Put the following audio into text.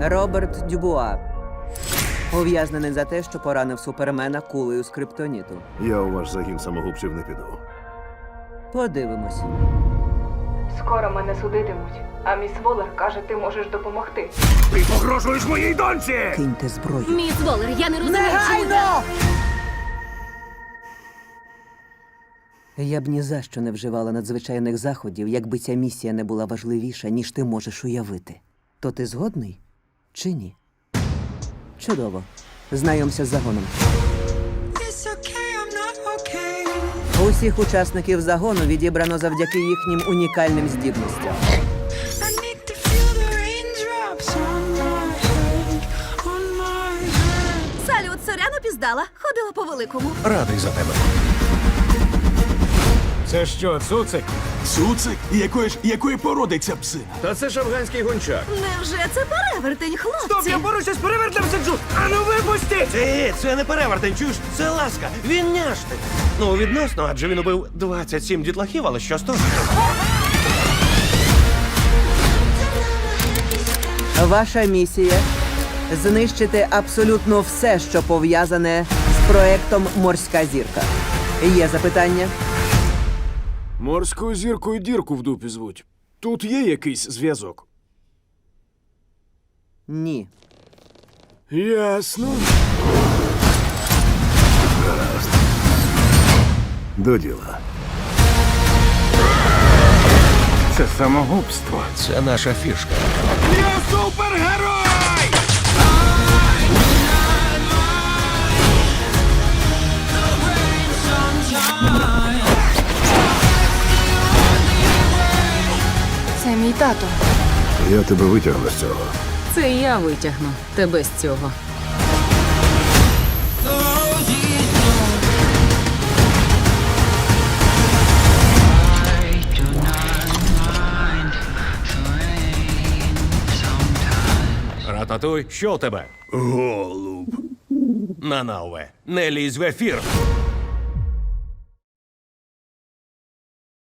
Роберт Дюбуа. Ув'язнений за те, що поранив супермена кулею з криптоніту. Я у ваш загін самогубців не піду. Подивимось. Скоро мене судитимуть, а міс Волер каже, ти можеш допомогти. Ти погрожуєш моїй доньці! Киньте зброю. Міс Волер, я не розумію, чому... Я б ні за що не вживала надзвичайних заходів, якби ця місія не була важливіша, ніж ти можеш уявити. То ти згодний чи ні? Чудово. Знайомся з загоном. Усіх учасників загону відібрано завдяки їхнім унікальним здібностям. Салют, соряно піздала. Ходила по великому. Радий за тебе. Це що, цуцик? Цуцик? Якої ж якої породи ця псина? Та це ж афганський гончар. Невже це перевертень, хлопці? борюся з перевертем сиджу! А ну випустіть! Ти, це не перевертень, чуєш? Це ласка. Він няшник. Ну, відносно, адже він убив 27 дітлахів, але що з того? Ваша місія знищити абсолютно все, що пов'язане з проектом Морська зірка. Є запитання? Морською зіркою дірку в дупі звуть. Тут є якийсь зв'язок. Ні. Ясно. До діла. Це самогубство. Це наша фішка. Я супергерой! Мій тато. Я тебе витягну з цього. Це я витягну тебе з цього. Рататуй, що у тебе? Голуб. Нанауе, не лізь в ефір.